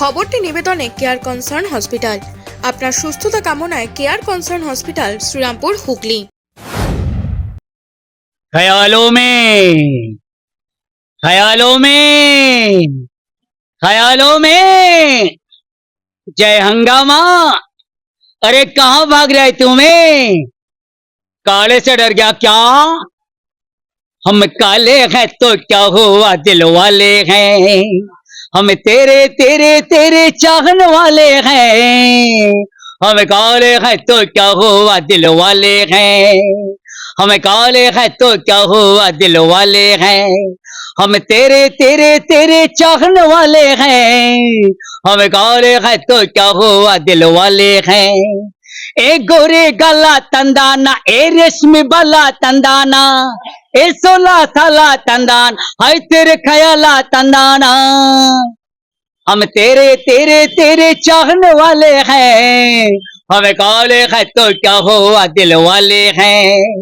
খবরটি নিবেদনে care concern hospital আপনার সুস্থতা কামনায় care concern hospital Serampore Hooghly ख्यालों में ख्यालों में ख्यालों में जय हंगामा अरे कहाँ भाग रहे तुम्हें काले से डर गया क्या हम काले हैं तो क्या हुआ दिल वाले हैं हम तेरे तेरे तेरे चाहने वाले हैं। हम काले हैं तो क्या हुआ दिल वाले हैं? हम काले हैं तो क्या हुआ दिल वाले हैं? हम तेरे तेरे तेरे चाहने वाले हैं। हम काले हैं तो क्या हुआ दिल वाले हैं? ए गोरे गला तंदाना, ए रेशमी बला तंदाना। तेरे खयाला तंदाना हम तेरे तेरे तेरे चाहने वाले हैं। हमें काले हैं तो क्या हुआ दिल वाले हैं?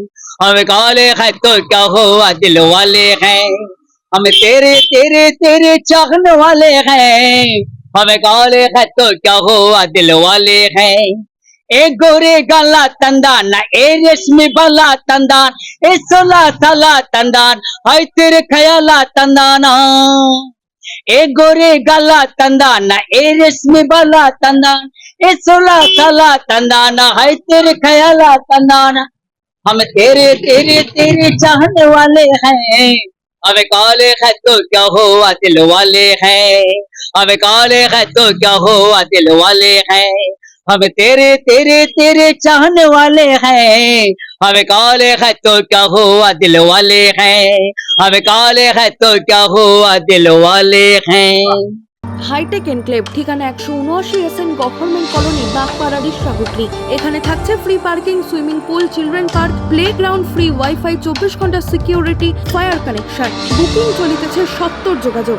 हम काले हैं तो क्या हुआ दिल वाले हैं? हम तेरे तेरे तेरे चाहने वाले हैं। हम काले हैं तो क्या हुआ दिल वाले हैं? ए गोरे गला तंदान ए रेशमी बला तंदान, ए सोला साला तंदान, हाय तेरे खयाला तंदाना। ए गोरे गला तंदाना ए रेशमी बला तंदान, ए सोला साला तंदाना हाय तेरे खयाला तंदाना। हम तेरे तेरे तेरे चाहने वाले हैं, हमें काले है तो क्या हो दिल वाले हैं, हमें काले है तो क्या हो दिल वाले हैं। हम तेरे तेरे तेरे चाहने वाले हैं हमें काले हैं तो क्या हुआ दिल वाले हैं हमें काले हैं तो क्या हुआ दिल वाले हैं হাইটেক এনক্লেভ ঠিকানা একশো উনআশি এস এন গভর্নমেন্ট কলোনি বাগপাড়ার সাগুটলি এখানে থাকছে free parking swimming pool children park playground free WiFi চব্বিশ ঘন্টা সিকিউরিটি ফায়ার কানেকশন বুকিং চলিতেছে সত্তর যোগাযোগ